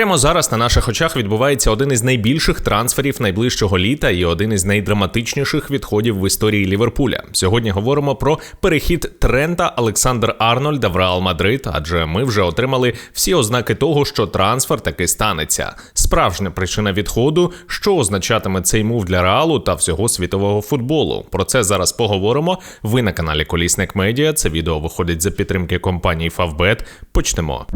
Прямо зараз на наших очах відбувається один із найбільших трансферів найближчого літа і один із найдраматичніших відходів в історії Ліверпуля. Сьогодні говоримо про перехід Трента Олександр Арнольда в Реал Мадрид, адже ми вже отримали всі ознаки того, що трансфер таки станеться. Справжня причина відходу, що означатиме цей мув для реалу та всього світового футболу. Про це зараз поговоримо. Ви на каналі Колісник Медіа. Це відео виходить за підтримки компанії Favbet. Почнемо.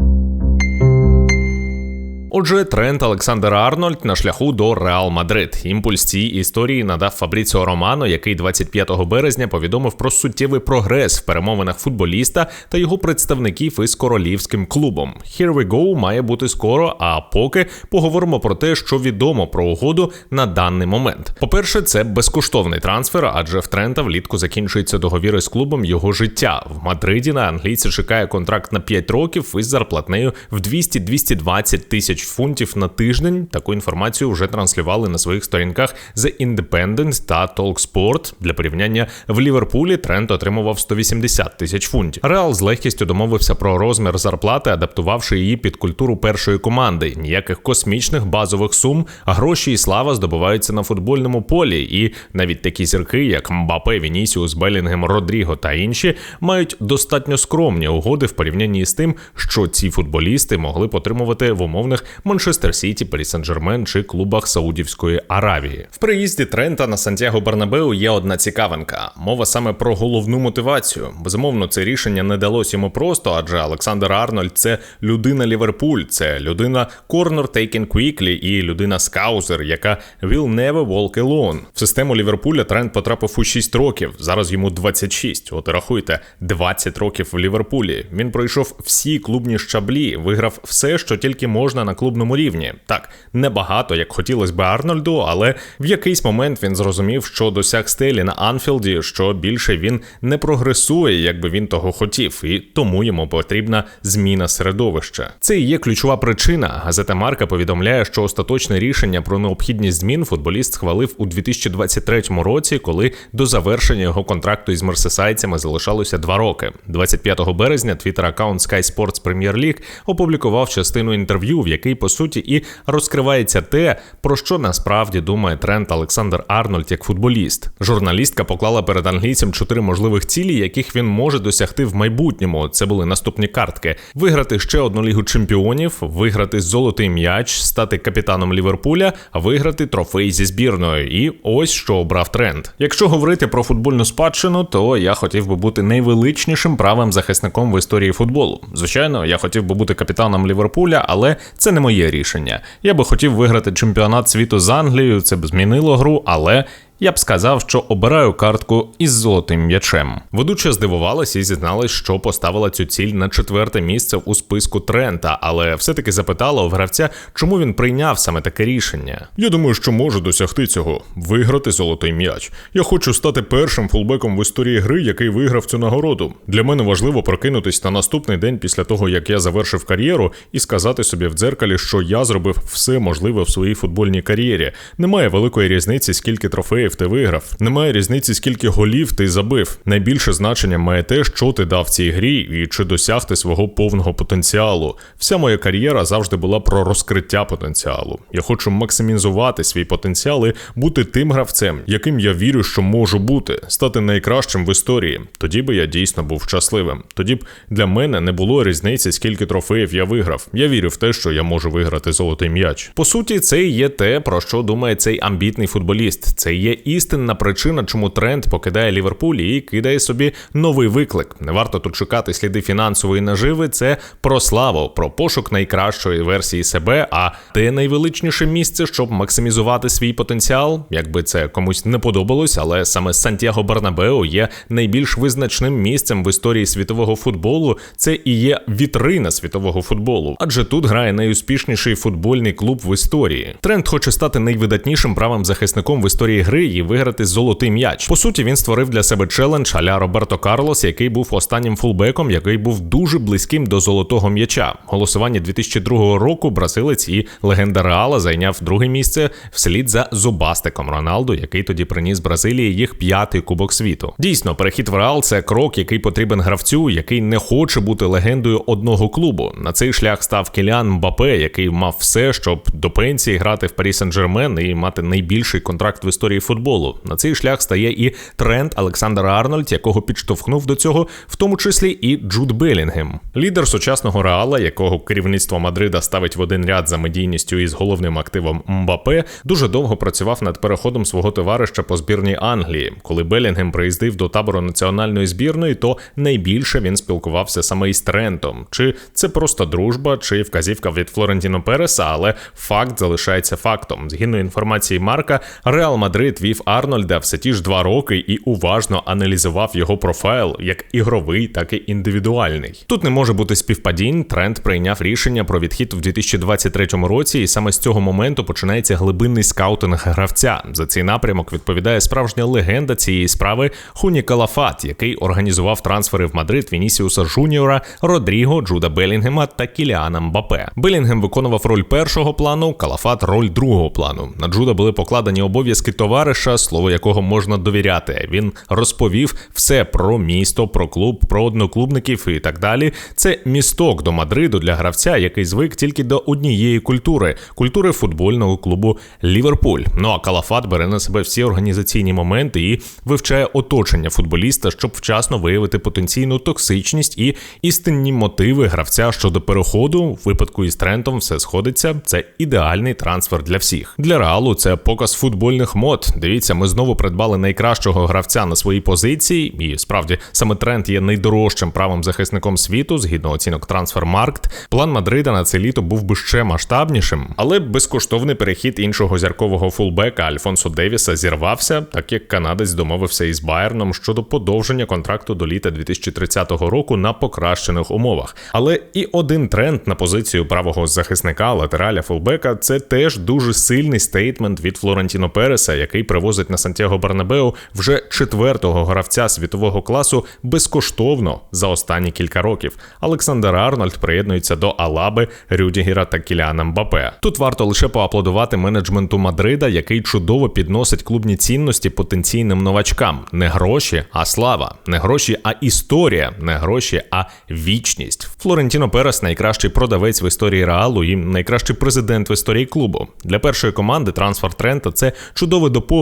Отже, Трент Олександр Арнольд на шляху до Реал Мадрид. Імпульс цій історії надав Фабріціо Романо, який 25 березня повідомив про суттєвий прогрес в перемовинах футболіста та його представників із королівським клубом. Here we go має бути скоро. А поки поговоримо про те, що відомо про угоду на даний момент. По-перше, це безкоштовний трансфер, адже в Трента влітку закінчується договір із клубом його життя. В Мадриді на англійці чекає контракт на 5 років із зарплатнею в 200-220 тисяч фунтів на тиждень. Таку інформацію вже транслювали на своїх сторінках The Independent та TalkSport. Для порівняння в Ліверпулі Трент отримував 180 тисяч фунтів. Реал з легкістю домовився про розмір зарплати, адаптувавши її під культуру першої команди. Ніяких космічних базових сум, гроші і слава здобуваються на футбольному полі. І навіть такі зірки, як Мбапе, Вінісіус, Белінгем, Родріго та інші, мають достатньо скромні угоди в порівнянні з тим, що ці футболісти могли б отримувати в умовних Манчестер Сіті, Парі Сен-Жермен чи клубах Саудівської Аравії. В приїзді Трента на Сантьяго Бернабеу є одна цікавинка. Мова саме про головну мотивацію. Безумовно, це рішення не далося йому просто, адже Олександр Арнольд це людина Ліверпуль, це людина Corner Taken Quickly і людина Скаузер, яка will never walk alone. В систему Ліверпуля Трент потрапив у 6 років. Зараз йому 26. От рахуйте, 20 років в Ліверпулі. Він пройшов всі клубні щаблі, виграв все, що тільки можна на клубному рівні. Так, небагато, як хотілося би Арнольду, але в якийсь момент він зрозумів, що досяг стелі на Анфілді, що більше він не прогресує, як би він того хотів, і тому йому потрібна зміна середовища. Це і є ключова причина. Газета Марка повідомляє, що остаточне рішення про необхідність змін футболіст схвалив у 2023 році, коли до завершення його контракту із мерсесайцями залишалося два роки. 25 березня твіттер аккаунт Sky Sports Premier League опублікував частину інтерв'ю, в який по суті і розкривається те, про що насправді думає Трент Олександр Арнольд як футболіст. Журналістка поклала перед англійцем чотири можливих цілі, яких він може досягти в майбутньому. Це були наступні картки: виграти ще одну лігу чемпіонів, виграти золотий м'яч, стати капітаном Ліверпуля, виграти трофей зі збірною. І ось що обрав Трент. Якщо говорити про футбольну спадщину, то я хотів би бути найвеличнішим правим захисником в історії футболу. Звичайно, я хотів би бути капітаном Ліверпуля, але це не моє рішення. Я би хотів виграти чемпіонат світу з Англією, це б змінило гру, але я б сказав, що обираю картку із золотим м'ячем. Ведуча здивувалась і зізналась, що поставила цю ціль на четверте місце у списку Трента, але все-таки запитала у гравця, чому він прийняв саме таке рішення. Я думаю, що можу досягти цього виграти золотий м'яч. Я хочу стати першим фулбеком в історії гри, який виграв цю нагороду. Для мене важливо прокинутись на наступний день після того, як я завершив кар'єру, і сказати собі в дзеркалі, що я зробив все можливе в своїй футбольній кар'єрі. Немає великої різниці, скільки трофеїв трофеїв ти виграв. Немає різниці, скільки голів ти забив. Найбільше значення має те, що ти дав цій грі і чи досяг ти свого повного потенціалу. Вся моя кар'єра завжди була про розкриття потенціалу. Я хочу максимізувати свій потенціал і бути тим гравцем, яким я вірю, що можу бути, стати найкращим в історії. Тоді би я дійсно був щасливим. Тоді б для мене не було різниці, скільки трофеїв я виграв. Я вірю в те, що я можу виграти золотий м'яч. По суті, це і є те, про що думає цей амбітний футболіст. Це є істинна причина, чому тренд покидає Ліверпуль і кидає собі новий виклик. Не варто тут шукати сліди фінансової наживи. Це про славу, про пошук найкращої версії себе. А те найвеличніше місце, щоб максимізувати свій потенціал. Якби це комусь не подобалось, але саме Сантьяго Барнабео є найбільш визначним місцем в історії світового футболу. Це і є вітрина світового футболу, адже тут грає найуспішніший футбольний клуб в історії. Тренд хоче стати найвидатнішим правим захисником в історії гри і виграти золотий м'яч. По суті, він створив для себе челендж аля Роберто Карлос, який був останнім фулбеком, який був дуже близьким до золотого м'яча. Голосування 2002 року бразилець і легенда Реала зайняв друге місце вслід за зубастиком Роналду, який тоді приніс Бразилії їх п'ятий кубок світу. Дійсно, перехід в Реал це крок, який потрібен гравцю, який не хоче бути легендою одного клубу. На цей шлях став Кіліан Мбапе, який мав все, щоб до пенсії грати в Парі Сен-Жермен і мати найбільший контракт в історії футболу. На цей шлях стає і тренд Олександр Арнольд, якого підштовхнув до цього, в тому числі і Джуд Белінгем. Лідер сучасного реала, якого керівництво Мадрида ставить в один ряд за медійністю із головним активом Мбапе, дуже довго працював над переходом свого товариша по збірній Англії. Коли Белінгем приїздив до табору національної збірної, то найбільше він спілкувався саме із Трентом. Чи це просто дружба, чи вказівка від Флорентіно Переса, але факт залишається фактом. Згідно інформації Марка, Реал Мадрид вів Арнольда все ті ж два роки і уважно аналізував його профайл як ігровий, так і індивідуальний. Тут не може бути співпадінь. Тренд прийняв рішення про відхід в 2023 році, і саме з цього моменту починається глибинний скаутинг гравця. За цей напрямок відповідає справжня легенда цієї справи Хуні Калафат, який організував трансфери в Мадрид Вінісіуса Жуніора, Родріго, Джуда Белінгема та Кіліана Мбапе. Белінгем виконував роль першого плану, Калафат роль другого плану. На Джуда були покладені обов'язки товариша, слово якого можна довіряти. Він розповів все про місто, про клуб, про одноклубників і так далі. Це місток до Мадриду для гравця, який звик тільки до однієї культури культури футбольного клубу Ліверпуль. Ну а Калафат бере на себе всі організаційні моменти і вивчає оточення футболіста, щоб вчасно виявити потенційну токсичність і істинні мотиви гравця щодо переходу. В випадку із Трентом все сходиться. Це ідеальний трансфер для всіх. Для реалу це показ футбольних мод. Дивіться, ми знову придбали найкращого гравця на своїй позиції, і справді саме Трент є найдорожчим правим захисником світу згідно оцінок Трансфермаркт. План Мадрида на це літо був би ще масштабнішим, але безкоштовний перехід іншого зіркового фулбека Альфонсо Девіса зірвався, так як канадець домовився із Байерном щодо подовження контракту до літа 2030 року на покращених умовах. Але і один тренд на позицію правого захисника латераля фулбека це теж дуже сильний стейтмент від Флорентіно Переса, який привозить на Сантьяго Барнабеу вже четвертого гравця світового класу безкоштовно за останні кілька років. Олександр Арнольд приєднується до Алаби, Рюдігера та Кіліана Мбапе. Тут варто лише поаплодувати менеджменту Мадрида, який чудово підносить клубні цінності потенційним новачкам. Не гроші, а слава, не гроші, а історія, не гроші, а вічність. Флорентіно Перес найкращий продавець в історії реалу і найкращий президент в історії клубу. Для першої команди трансфер Трента це чудове доповнення.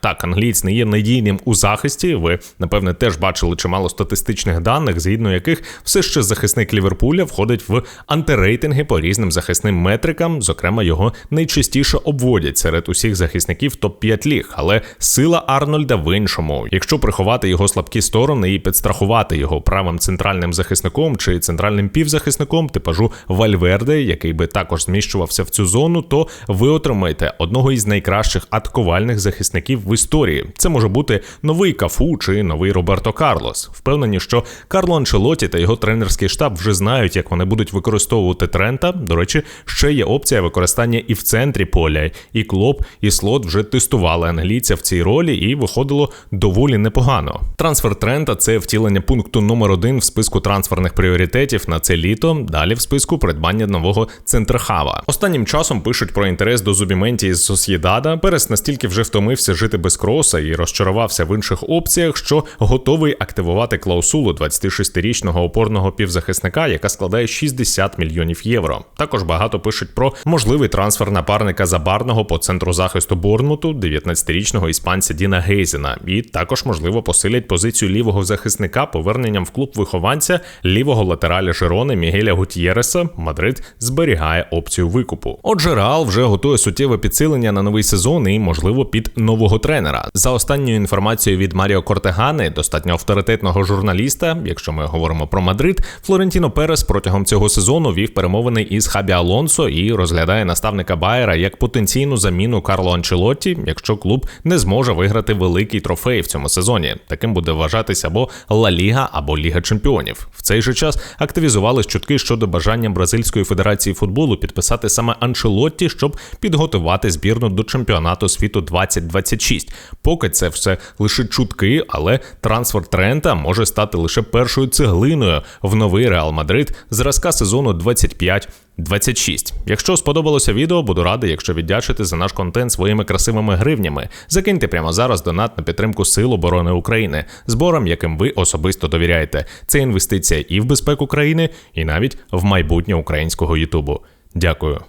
Так, англієць не є надійним у захисті. Ви напевне теж бачили чимало статистичних даних, згідно яких все ще захисник Ліверпуля входить в антирейтинги по різним захисним метрикам. Зокрема, його найчастіше обводять серед усіх захисників топ 5 ліг. Але сила Арнольда в іншому. Якщо приховати його слабкі сторони і підстрахувати його правим центральним захисником чи центральним півзахисником, типажу Вальверде, який би також зміщувався в цю зону, то ви отримаєте одного із найкращих атакувальних захисників в історії. Це може бути новий Кафу чи новий Роберто Карлос. Впевнені, що Карло Анчелоті та його тренерський штаб вже знають, як вони будуть використовувати Трента. До речі, ще є опція використання і в центрі поля. І Клоп, і слот вже тестували англійця в цій ролі, і виходило доволі непогано. Трансфер Трента це втілення пункту номер один в списку трансферних пріоритетів на це літо. Далі в списку придбання нового центрхава. Останнім часом пишуть про інтерес до Зубіменті з Сосєдада. Перес настільки вже втомився жити без кроса і розчарувався в інших опціях, що готовий активувати клаусулу 26-річного опорного півзахисника, яка складає 60 мільйонів євро. Також багато пишуть про можливий трансфер напарника забарного по центру захисту Борнмуту, 19-річного іспанця Діна Гейзена. І також можливо посилять позицію лівого захисника поверненням в клуб вихованця лівого латераля Жирони Мігеля Гутьєреса. Мадрид зберігає опцію викупу. Отже, Реал вже готує суттєве підсилення на новий сезон і, можливо, під нового тренера. За останньою інформацією від Маріо Кортегани, достатньо авторитетного журналіста, якщо ми говоримо про Мадрид, Флорентіно Перес протягом цього сезону вів перемовини із Хабі Алонсо і розглядає наставника Байера як потенційну заміну Карло Анчелотті, якщо клуб не зможе виграти великий трофей в цьому сезоні. Таким буде вважатися або Ла Ліга, або Ліга Чемпіонів. В цей же час активізувались чутки щодо бажання Бразильської федерації футболу підписати саме Анчелотті, щоб підготувати збірну до чемпіонату світу 2026. Поки це все лише чутки, але трансфер Трента може стати лише першою цеглиною в новий Реал Мадрид зразка сезону 25 26. Якщо сподобалося відео, буду радий, якщо віддячите за наш контент своїми красивими гривнями. Закиньте прямо зараз донат на підтримку Сил оборони України, зборам, яким ви особисто довіряєте. Це інвестиція і в безпеку країни, і навіть в майбутнє українського Ютубу. Дякую.